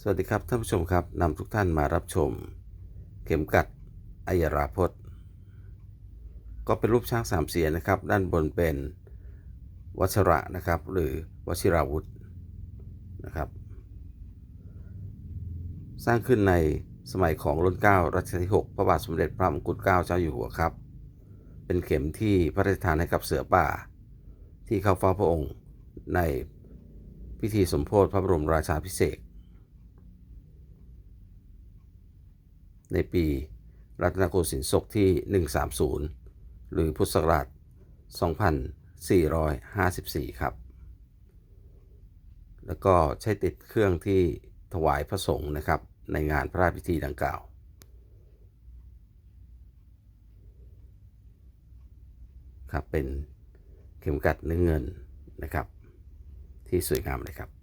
สวัสดีครับท่านผู้ชมครับนำทุกท่านมารับชม เข็มกัดอัยราพจน์ก็เป็นรูปช้างสามเสียนนะครับ ด้านบนเป็นวัชระนะครับ หรือวชิราวุธนะครับ สร้างขึ้นในสมัยของรัชกาลที่9รัชกาลที่ 6 พระบาทสมเด็จพระมงกุฎเกล้าเจ้าอยู่หัวครับ เป็นเข็มที่พระราชทานให้กับเสือป่า ที่เข้าเฝ้าพระองค์ในพิธีสมโพธิพระบรมราชาภิเศษ ในปีรัตนโกสินทร์ศกที่ 130 หรือพุทธศักราช 2454 ครับ แล้วก็ใช้ติดเครื่องที่ถวายพระสงฆ์นะครับ ในงานพระราชพิธีดังกล่าว ครับเป็นเข็มกัดเนื้อเงินนะครับ ที่สวยงามเลยครับ